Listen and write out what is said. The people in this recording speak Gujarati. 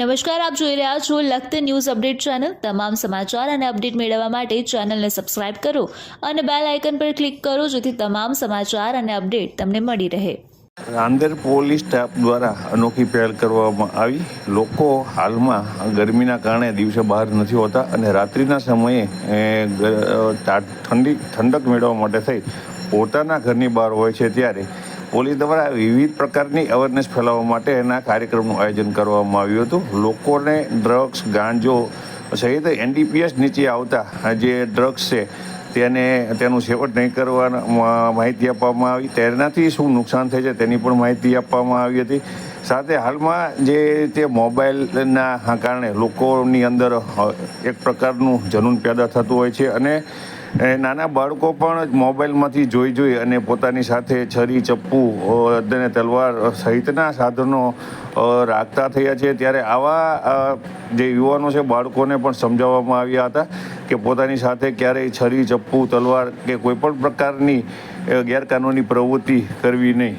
નમસ્કાર, આપ જોઈ રહ્યા છો લખત ન્યૂઝ અપડેટ ચેનલ. તમામ સમાચાર અને અપડેટ મેળવવા માટે ચેનલને સબસ્ક્રાઇબ કરો અને બેલ આઇકન પર ક્લિક કરો જેથી તમામ સમાચાર અને અપડેટ તમને મળી રહે. રાંદેર પોલીસ સ્ટાફ દ્વારા અનોખી પહેલ કરવામાં આવી. લોકો હાલમાં ગરમીના કારણે દિવસે બહાર નથી હોતા અને રાત્રિના સમયે ઠંડી, ઠંડક મેળવવા માટે થઈ. પોતાના ઘરની બહાર હોય છે ત્યારે પોલીસ દ્વારા વિવિધ પ્રકારની અવેરનેસ ફેલાવવા માટે એના કાર્યક્રમનું આયોજન કરવામાં આવ્યું હતું. લોકોને ડ્રગ્સ ગાંજો સહિત એનડીપીએસ નીચે આવતા જે ડ્રગ્સ છે, તેને તેનું સેવન નહીં કરવાના માહિતી આપવામાં આવી. તેનાથી શું નુકસાન થાય છે તેની પણ માહિતી આપવામાં આવી હતી. સાથે હાલમાં જે તે મોબાઈલના કારણે લોકોની અંદર એક પ્રકારનું જનૂન પેદા થતું હોય છે અને નાના બાળકો પણ મોબાઈલમાંથી જોઈ જોઈ અને પોતાની સાથે છરી, ચપ્પુ અને તલવાર સહિતના સાધનો રાખતા થયા છે. ત્યારે આવા જે યુવાનો છે, બાળકોને પણ સમજાવવામાં આવ્યા હતા કે પોતાની સાથે ક્યારેય છરી, ચપ્પુ, તલવાર કે કોઈ પણ પ્રકારની ગેરકાનૂની પ્રવૃત્તિ કરવી નહીં.